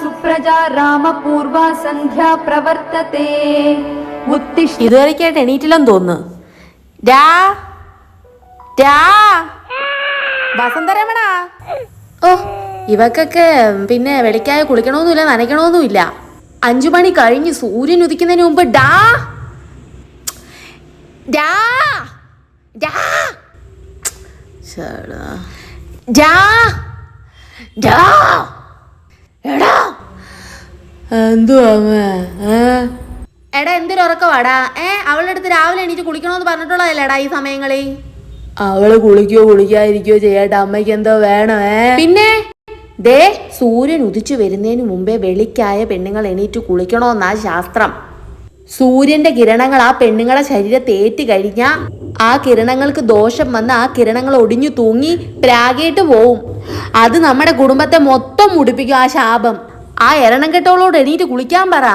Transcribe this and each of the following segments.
സുപ്രജാ രാമപൂർവ സന്ധ്യ പ്രവർത്തത്തെ. ഉത്തിഷ് ഇതുവരെക്കായിട്ട് എണീറ്റില്ലെന്ന് തോന്നുന്നു. വസന്തരമണ. ഓ ഇവക്കൊക്കെ പിന്നെ വെളിക്കായ കുളിക്കണമെന്നില്ല നനയ്ക്കണമെന്നുമില്ല അഞ്ചു മണി കഴിഞ്ഞ് സൂര്യൻ ഉദിക്കുന്നതിന് മുമ്പ് ഡാ. ഡാ ഡാ ഡാ ഡാ എടാ. എന്തുവാ? എടാ എന്തൊരു ഉറക്കവാടാ? ഏ അവളുടെ അടുത്ത് രാവിലെ എണീറ്റ് കുളിക്കണമെന്ന് പറഞ്ഞിട്ടുള്ളതല്ലേടാ ഈ സമയങ്ങളിൽ അവൾ കുളിക്കോ കുളിക്കാതിരിക്കോ ചെയ്യട്ടെ. അമ്മയ്ക്ക് എന്തോ വേണം ഏ? പിന്നെ? ദേ സൂര്യൻ ഉദിച്ചു വരുന്നതിന് മുമ്പേ വെളിക്കായ പെണ്ണുങ്ങൾ എണീറ്റ് കുളിക്കണമെന്നാ ശാസ്ത്രം. സൂര്യന്റെ കിരണങ്ങൾ ആ പെണ്ണുങ്ങളെ ശരീരത്തെ ഏറ്റ് കഴിഞ്ഞാൽ ആ കിരണങ്ങൾക്ക് ദോഷം വന്ന് ആ കിരണങ്ങൾ ഒടിഞ്ഞു തൂങ്ങി പ്രാഗേട്ട് പോവും. അത് നമ്മുടെ കുടുംബത്തെ മൊത്തം മുടിപ്പിക്കും ആ ശാപം. ആ എരണം കെട്ടവളോട് എണീറ്റ് കുളിക്കാൻ പറ.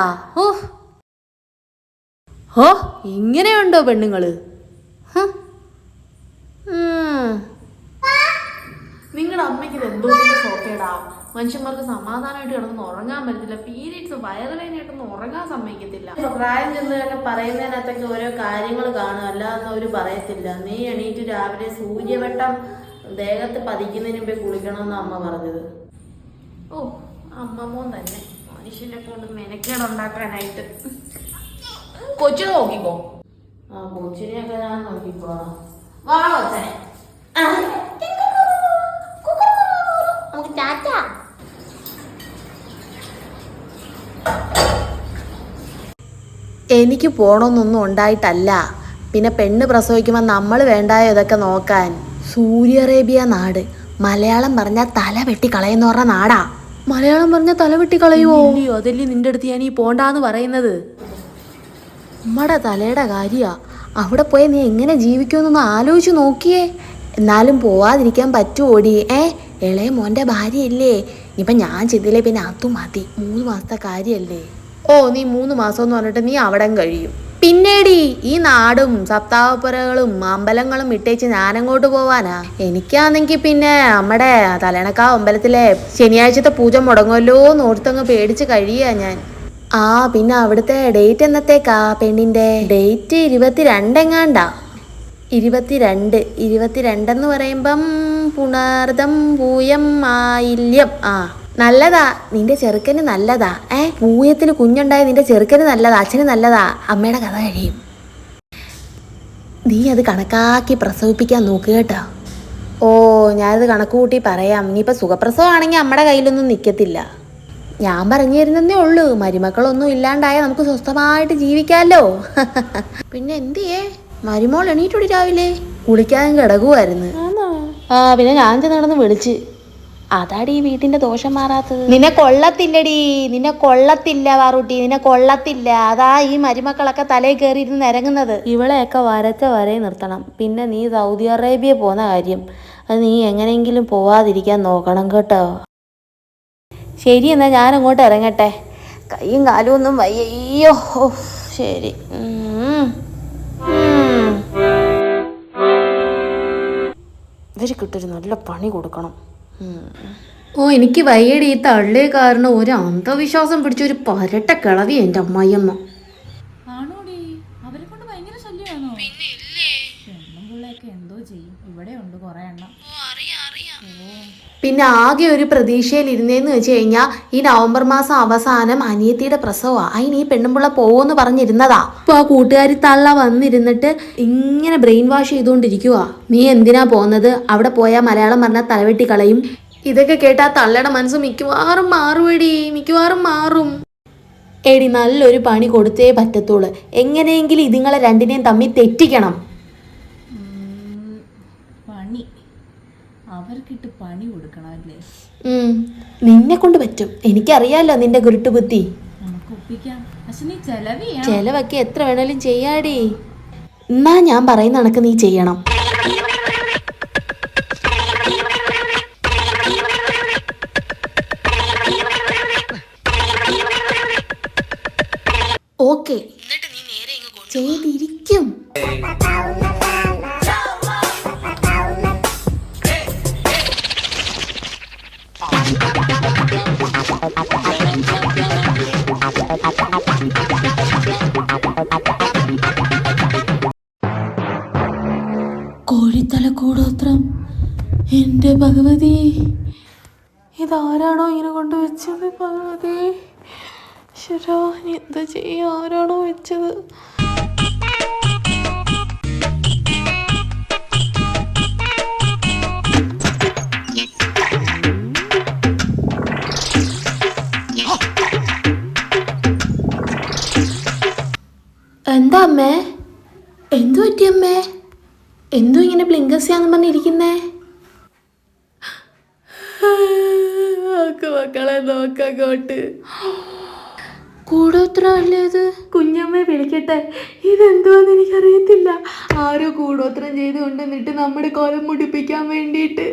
ഓ ഓ ഇങ്ങനെയുണ്ടോ പെണ്ണുങ്ങൾ. നിങ്ങളുടെ അമ്മയ്ക്ക് എന്തോ സോക്കേടാ. മനുഷ്യന്മാർക്ക് സമാധാനമായിട്ട് കിടന്ന് ഉറങ്ങാൻ പറ്റത്തില്ല. പീരീഡ്സ് വയറുവേദനയായിട്ടൊന്നും ഉറങ്ങാൻ സമ്മതിക്കത്തില്ല. പ്രായം ചെന്നതൊക്കെ പറയുന്നതിനകത്തൊക്കെ ഓരോ കാര്യങ്ങൾ കാണും. അല്ലാതെ അവർ പറയത്തില്ല. നീ എണീറ്റ് രാവിലെ സൂര്യവട്ടം ദേഹത്ത് പതിക്കുന്നതിന് മുമ്പേ കുളിക്കണമെന്ന് അമ്മ പറഞ്ഞത്. ഓ അമ്മമ്മോൻ തന്നെ. മനുഷ്യനെ കൊണ്ട് മെനക്കേട് ഉണ്ടാക്കാനായിട്ട്. കൊച്ചിനെ നോക്കിക്കോ. ആ കൊച്ചിനെയൊക്കെ ഞാൻ നോക്കിക്കോ വാ കൊച്ചനെ ആ. നമുക്ക് ടാറ്റ എനിക്ക് പോണമെന്നൊന്നും ഉണ്ടായിട്ടല്ല. പിന്നെ പെണ്ണ് പ്രസവിക്കുമ്പോൾ നമ്മൾ വേണ്ടായോ ഇതൊക്കെ നോക്കാൻ? സൂര്യ അറേബ്യ നാട്. മലയാളം പറഞ്ഞാൽ തല വെട്ടി കളയുന്ന പറഞ്ഞ നാടാ. മലയാളം പറഞ്ഞാൽ തല വെട്ടി കളയുവോ? അതല്ലേ നിന്റെ അടുത്ത് ഞാൻ ഈ പോണ്ടാന്ന് പറയുന്നത്? ഉമ്മടെ തലയുടെ കാര്യാ. അവിടെ പോയി നീ എങ്ങനെ ജീവിക്കുമെന്നൊന്ന് ആലോചിച്ച് നോക്കിയേ. എന്നാലും പോവാതിരിക്കാൻ പറ്റുമോടി ഏ? ഇളയ മോന്റെ ഭാര്യയല്ലേ. ഇനിയിപ്പം ഞാൻ ചെയ്തില്ലേ പിന്നെ അതും മതി. മൂന്ന് മാസത്തെ കാര്യമല്ലേ ഓ നീ മൂന്ന് മാസം എന്ന് പറഞ്ഞിട്ട് നീ അവിടം കഴിയും. പിന്നേടി ഈ നാടും സപ്താഹപ്പുരകളും അമ്പലങ്ങളും ഇട്ടേച്ച് ഞാനങ്ങോട്ട് പോവാനാ? എനിക്കാണെങ്കിൽ പിന്നെ നമ്മുടെ തലേണക്കാ അമ്പലത്തിലെ ശനിയാഴ്ചത്തെ പൂജ മുടങ്ങുമല്ലോ ഓർത്തങ്ങ് പേടിച്ച് കഴിയാ ഞാൻ. ആ പിന്നെ അവിടുത്തെ ഡേറ്റ് എന്നത്തേക്കാ പെണ്ണിന്റെ ഡേറ്റ് ഇരുപത്തിരണ്ടെങ്ങാണ്ടാ? ഇരുപത്തിരണ്ട് ഇരുപത്തിരണ്ടെന്ന് പറയുമ്പം പുണർദം പൂയം ആയില്യം ആ. നല്ലതാ നിന്റെ ചെറുക്കന് നല്ലതാ. ഏ പൂയത്തിന് കുഞ്ഞുണ്ടായ നിന്റെ ചെറുക്കന് നല്ലതാ അച്ഛന് നല്ലതാ. അമ്മയുടെ കഥ കഴിയും. നീ അത് കണക്കാക്കി പ്രസവിപ്പിക്കാൻ നോക്കുക കേട്ടോ. ഓ ഞാനത് കണക്ക് കൂട്ടി പറയാം. ഇനിയിപ്പോൾ സുഖപ്രസവമാണെങ്കിൽ അമ്മയുടെ കയ്യിലൊന്നും നിൽക്കത്തില്ല ഞാൻ പറഞ്ഞു തരുന്നതേ ഉള്ളൂ മരുമക്കളൊന്നും ഇല്ലാണ്ടായ നമുക്ക് സ്വസ്ഥമായിട്ട് ജീവിക്കാമല്ലോ പിന്നെ എന്തിയേ? മരുമോൾ എണീറ്റോടി രാവിലെ. കുളിക്കാൻ കിടക്കുമായിരുന്നു ആ പിന്നെ ഞാൻ ചെന്ന് കിടന്ന് വിളിച്ച്. അതാടി ഈ വീട്ടിന്റെ ദോഷം മാറാത്തത്? നിന്നെ കൊള്ളത്തില്ലടി നിന്നെ കൊള്ളത്തില്ല വാറൂട്ടി നിന്നെ കൊള്ളത്തില്ല. അതാ ഈ മരുമക്കളൊക്കെ തലയിൽ കയറിയിരുന്ന് നിരങ്ങുന്നത്. ഇവളെയൊക്കെ വരച്ച വരെ നിർത്തണം. പിന്നെ നീ സൗദി അറേബ്യ പോന്ന കാര്യം. അത് നീ എങ്ങനെയെങ്കിലും പോവാതിരിക്കാൻ നോക്കണം കേട്ടോ. ശരി എന്നാ ഞാൻ അങ്ങോട്ട് ഇറങ്ങട്ടെ. കൈയും കാലും ഒന്നും വയ്യോ. അയ്യോ ശരി. ഉം. കിട്ടൊരു നല്ല പണി കൊടുക്കണം. ഓ എനിക്ക് വയ്യടി ഈ തള്ളേ കാരണം ഒരു അന്ധവിശ്വാസം പിടിച്ച ഒരു പരട്ട കിളവി എന്റെ അമ്മായിയമ്മ ആണോടി അവരെ കൊണ്ട് ഭയങ്കര ശല്യമാണോ പെണ്ണും പിള്ളയൊക്കെ എന്തോ ചെയ്യും ഇവിടെ ഉണ്ട് കുറെ എണ്ണം പിന്നെ ആകെ ഒരു പ്രതീക്ഷയിൽ ഇരുന്നേന്ന് വെച്ച് കഴിഞ്ഞാൽ ഈ നവംബർ മാസം അവസാനം അനിയത്തിയുടെ പ്രസവമാണ് അതിന് ഈ പെണ്ണുമ്പിള്ള പോവെന്ന് പറഞ്ഞിരുന്നതാ. അപ്പൊ ആ കൂട്ടുകാരി തള്ള വന്നിരുന്നിട്ട് ഇങ്ങനെ ബ്രെയിൻ വാഷ് ചെയ്തുകൊണ്ടിരിക്കുക നീ എന്തിനാ പോകുന്നത് അവിടെ പോയാൽ മലയാളം പറഞ്ഞാൽ തലവെട്ടി കളയും. ഇതൊക്കെ കേട്ടാ തള്ളയുടെ മനസ്സ് മിക്കവാറും മാറുമെടി മിക്കവാറും മാറും. എടി നല്ലൊരു പണി കൊടുത്തേ പറ്റത്തുള്ളൂ. എങ്ങനെയെങ്കിലും ഇതുങ്ങളെ രണ്ടിനെയും തമ്മിൽ തെറ്റിക്കണം. പണി. അവർക്കിട്ട് പണി കൊടുക്കണം അല്ലേ നിന്നെ കൊണ്ട് പറ്റും. എനിക്കറിയാലോ നിന്റെ ഗുരുട്ട് ബുദ്ധി നമുക്ക് ഒപ്പിക്കാം. പക്ഷെ നീ ചെലവ് ചെയ്യണം ചെലവൊക്കെ എത്ര വേണേലും ചെയ്യാടി. എന്നാ ഞാൻ പറയുന്ന കണക്ക് നീ ചെയ്യണം. ഓക്കെ. ചെയ്തിരിക്കും. കൂടോത്രം. എന്റെ ഭഗവതി ഇതാരാണോ ഇങ്ങനെ കൊണ്ടുവച്ചത് ഭഗവതി? ശരാ എന്താ ചെയ്യുക? ആരാണോ വെച്ചത്? എന്താ അമ്മേ? എന്തു പറ്റിയമ്മേ എന്തു ഇങ്ങനെ ബ്ലിങ്കസ് ചെയ്യാന്ന് പറഞ്ഞിരിക്കുന്നേ? നോക്ക് മക്കളെ നോക്കങ്ങോട്ട് കൂടോത്രമല്ലേ ഇത്? കുഞ്ഞമ്മയെ വിളിക്കട്ടെ. ഇതെന്തുവാന്ന് എനിക്കറിയത്തില്ല. ആരോ കൂടോത്രം ചെയ്ത് കൊണ്ടുവന്നിട്ട് നമ്മുടെ കോലം മുടിപ്പിക്കാൻ വേണ്ടിയിട്ട്.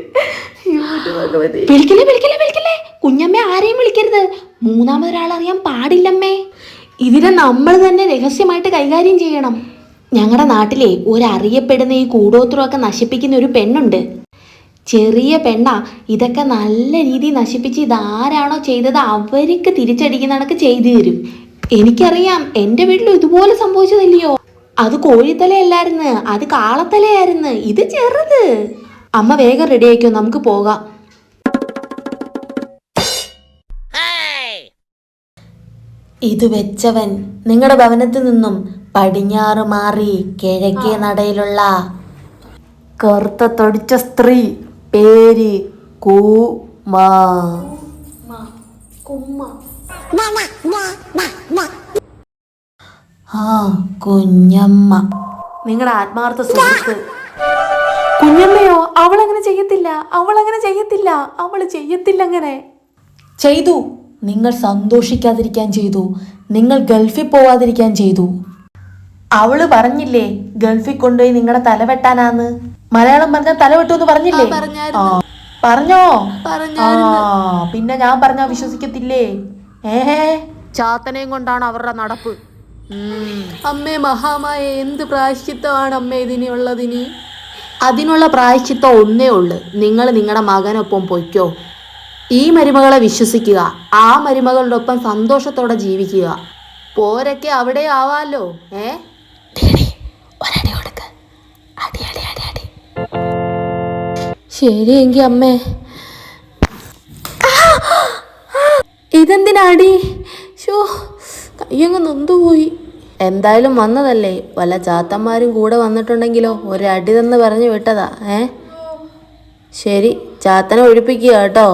വിളിക്കല്ലേ വിളിക്കല്ലേ വിളിക്കല്ലേ? കുഞ്ഞമ്മ ആരെയും വിളിക്കരുത്. മൂന്നാമതൊരാളറിയാൻ പാടില്ലമ്മേ. ഇതിനെ നമ്മൾ തന്നെ രഹസ്യമായിട്ട് കൈകാര്യം ചെയ്യണം. ഞങ്ങളുടെ നാട്ടിലെ ഒരറിയപ്പെടുന്ന ഈ കൂടോത്രമൊക്കെ നശിപ്പിക്കുന്ന ഒരു പെണ്ണുണ്ട്. ചെറിയ പെണ്ണാ ഇതൊക്കെ നല്ല രീതിയിൽ നശിപ്പിച്ച് ഇതാരാണോ ചെയ്തത് അവർക്ക് തിരിച്ചടിക്കുന്ന കണക്ക് ചെയ്തു തരും. എനിക്കറിയാം എന്റെ വീട്ടിലും ഇതുപോലെ സംഭവിച്ചതല്ലയോ? അത് കോഴിത്തലയല്ലായിരുന്നു അത് കാളത്തലയായിരുന്നു ഇത് ചെറുത്. അമ്മ വേഗം റെഡി ആയിക്കോ നമുക്ക് പോകാം. ഇത് വെച്ചവൻ നിങ്ങളുടെ ഭവനത്തിൽ നിന്നും പടിഞ്ഞാറ് മാറി കിഴക്കേ നടയിലുള്ള കറുത്ത തൊടിച്ച സ്ത്രീ പേര് കൂമ ആ കുഞ്ഞമ്മ. നിങ്ങളുടെ ആത്മാർത്ഥ സുഹൃത്ത്. കുഞ്ഞമ്മയോ അവൾ അങ്ങനെ ചെയ്യത്തില്ല അവൾ അങ്ങനെ ചെയ്യത്തില്ല അവൾ ചെയ്യത്തില്ല അങ്ങനെ ചെയ്തു. നിങ്ങൾ സന്തോഷിക്കാതിരിക്കാൻ ചെയ്തു. നിങ്ങൾ ഗൾഫിൽ പോവാതിരിക്കാൻ ചെയ്തു. അവൾ പറഞ്ഞില്ലേ ഗൾഫിൽ കൊണ്ടുപോയി നിങ്ങളുടെ തല വെട്ടാനാന്ന്? മലയാളം പറഞ്ഞ തല വെട്ടുമെന്ന് പറഞ്ഞില്ലേ? പറഞ്ഞോ? ആ പിന്നെ ഞാൻ പറഞ്ഞാ വിശ്വസിക്കത്തില്ലേ? ഏഹേ ചാത്തനെയും കൊണ്ടാണ് അവരുടെ നടപ്പ്. അമ്മേ മഹാമായ എന്ത് പ്രായശ്ചിത്തമാണ് അമ്മേ ഇതിനുള്ളതിന് അതിനുള്ള പ്രായശ്ചിത്തം ഒന്നേ ഉള്ളു. നിങ്ങൾ നിങ്ങളുടെ മകനൊപ്പം പൊയ്ക്കോ. ഈ മരുമകളെ വിശ്വസിക്കുക. ആ മരുമകളുടെ ഒപ്പം സന്തോഷത്തോടെ ജീവിക്കുക. പോരൊക്കെ അവിടെ ആവാലോ ഏ? ശരിയെങ്കി അമ്മേ. ഇതെന്തിനാടി? ഷോ കയ്യങ്ങ് നൊന്തുപോയി. എന്തായാലും വന്നതല്ലേ. വല്ല ചാത്തന്മാരും കൂടെ വന്നിട്ടുണ്ടെങ്കിലോ ഒരടി തന്ന് പറഞ്ഞു വിട്ടതാ ഏ? ശരി ചാത്തനെ ഒഴിപ്പിക്കുക കേട്ടോ.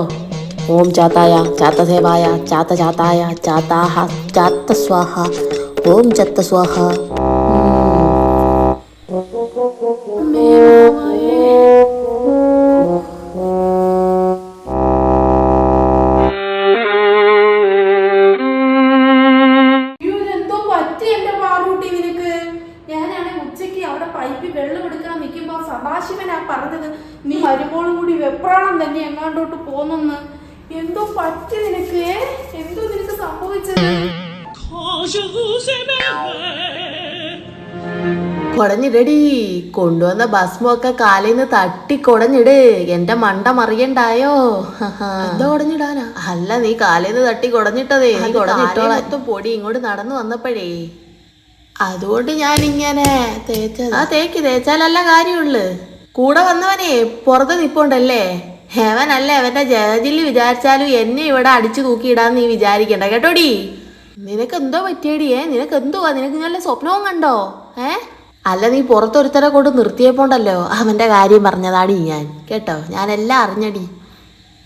ഓം ചാത്തായ ചാത്ത സേവായ ചാത്ത ചാത്തായ ചാത്താഹ ചാത്ത സ്വാഹ. ഓം ചത്ത സ്വാഹ. എന്തോ എന്തോ പറ്റി നിനക്ക് എന്തോ നിനക്ക് സംഭവിച്ചത്? കുടഞ്ഞിടടി കൊണ്ടുവന്ന ഭസ്മൊക്കെ കാലിൽ നിന്ന് തട്ടി കുടഞ്ഞിട് എന്റെ മണ്ട മറിയണ്ടായോ എന്താ കുടഞ്ഞിടാനാ? അല്ല നീ കാലിൽ നിന്ന് തട്ടി കുടഞ്ഞിട്ടതേ നീ കുടഞ്ഞിട്ടോളത്തും പൊടി ഇങ്ങോട്ട് നടന്നു വന്നപ്പോഴേ. അതുകൊണ്ട് ഞാൻ ഇങ്ങനെ തേച്ചത്. ആ തേക്ക് തേച്ചാലല്ല കാര്യമുള്ളു. കൂടെ വന്നവനെ പുറത്ത് നിപ്പുണ്ടല്ലേ? ഹെവനല്ല അവന്റെ ജയജില്ലി വിചാരിച്ചാലും എന്നെ ഇവിടെ അടിച്ചു തൂക്കിയിടാന്ന് നീ വിചാരിക്കണ്ട കേട്ടോടി? നിനക്ക് എന്തോ പറ്റിയടിയേ നിനക്ക് എന്തുവാ? നിനക്ക് നല്ല സ്വപ്നവും കണ്ടോ? ഏ? അല്ല നീ പുറത്തൊരുത്തരെ കൊണ്ട് നിർത്തിയപ്പോണ്ടല്ലോ? അവന്റെ കാര്യം പറഞ്ഞതാടി ഞാൻ കേട്ടോ? ഞാൻ എല്ലാം അറിഞ്ഞടി.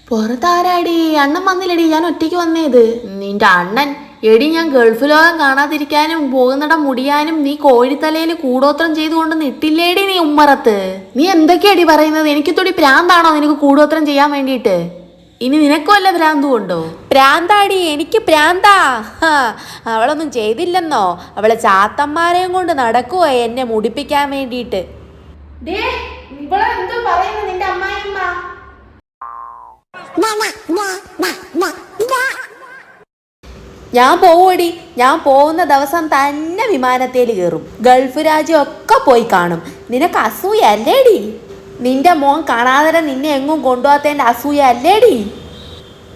പുറത്താരാടി? അണ്ണൻ വന്നില്ലടി. ഞാൻ ഒറ്റയ്ക്ക് വന്നേത് നിന്റെ അണ്ണൻ എടി ഞാൻ ഗൾഫ് ലോകം കാണാതിരിക്കാനും പോകുന്നിടം മുടിയാനും നീ കോഴിത്തലയിൽ കൂടോത്രം ചെയ്തുകൊണ്ട് നിട്ടില്ലേടി നീ ഉമ്മറത്ത്? നീ എന്തൊക്കെയാടി പറയുന്നത്? എനിക്ക് തൊടി പ്രാന്താണോ നിനക്ക് കൂടോത്രം ചെയ്യാൻ വേണ്ടിയിട്ട്? ഇനി നിനക്കും വല്ല ഭ്രാന്തും ഉണ്ടോ? പ്രാന്താടി എനിക്ക് പ്രാന്താ. അവളൊന്നും ചെയ്തില്ലെന്നോ? അവളെ ചാത്തന്മാരെയും കൊണ്ട് നടക്കുവോ എന്നെ മുടിപ്പിക്കാൻ വേണ്ടിയിട്ട്? ദേ ഇവിടെ എന്തോ പറയുന്നു നിന്റെ അമ്മായിയമ്മ. ഞാൻ പോവടി. ഞാൻ പോകുന്ന ദിവസം തന്നെ വിമാനത്തേൽ കയറും ഗൾഫ് രാജ്യമൊക്കെ പോയി കാണും. നിനക്ക് അസൂയ അല്ലേടി നിന്റെ മോൻ കാണാതെ നിന്നെ എങ്ങും കൊണ്ടുപോകാത്തതിന്റെ അസൂയ അല്ലേടി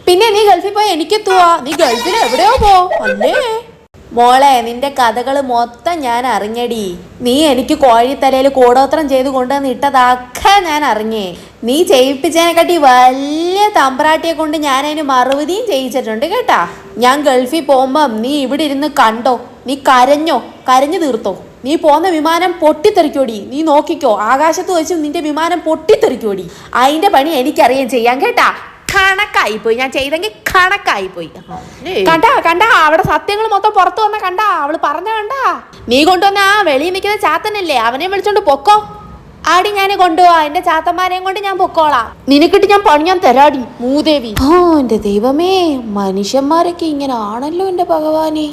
പിന്നെ നീ ഗൾഫിൽ പോയി എനിക്കെത്തുവാ. നീ ഗൾഫിൽ എവിടെയോ പോ. അല്ലേ? മോളെ നിന്റെ കഥകൾ മൊത്തം ഞാൻ അറിഞ്ഞടി. നീ എനിക്ക് കോഴിത്തലയിൽ കൂടോത്രം ചെയ്ത് കൊണ്ടുവന്ന് ഇട്ടതൊക്കെ ഞാൻ അറിഞ്ഞേ. നീ ചെയ്യിപ്പിച്ചതിനെക്കാട്ടി വലിയ തമ്പ്രാട്ടിയെ കൊണ്ട് ഞാൻ അതിന് മറുപടിയും ചെയ്യിച്ചിട്ടുണ്ട് കേട്ടാ. ഞാൻ ഗൾഫിൽ പോകുമ്പം നീ ഇവിടെ ഇരുന്ന് കണ്ടോ? നീ കരഞ്ഞോ? കരഞ്ഞു തീർത്തോ? നീ പോന്ന വിമാനം പൊട്ടിത്തെറിക്കോടി? നീ നോക്കിക്കോ ആകാശത്ത് വെച്ച് നിന്റെ വിമാനം പൊട്ടിത്തെറിക്കോടി? അതിന്റെ പണി എനിക്കറിയാൻ ചെയ്യാൻ കേട്ടാ? കണക്കായി പോയി ഞാൻ ചെയ്തെങ്കിൽ കണക്കായി പോയി കണ്ടാ കണ്ടാ? അവിടെ സത്യങ്ങൾ മൊത്തം പുറത്തു വന്ന കണ്ടാ? അവൾ പറഞ്ഞ കണ്ടാ? നീ കൊണ്ടുവന്ന ആ വെളിയിൽ നിൽക്കുന്ന ചാത്തനല്ലേ? അവനെ വിളിച്ചോണ്ട് പൊക്കോ. ആടി ഞാൻ കൊണ്ടുപോവാ എന്റെ ചാത്തമാരെയും കൊണ്ട് ഞാൻ പൊക്കോളാം. നിനക്കിട്ട് ഞാൻ പണി ഞാൻ തരാടി മൂദേവി. ഓ എന്റെ ദൈവമേ. മനുഷ്യന്മാരൊക്കെ ഇങ്ങനെ ആണല്ലോ എന്റെ ഭഗവാനെ.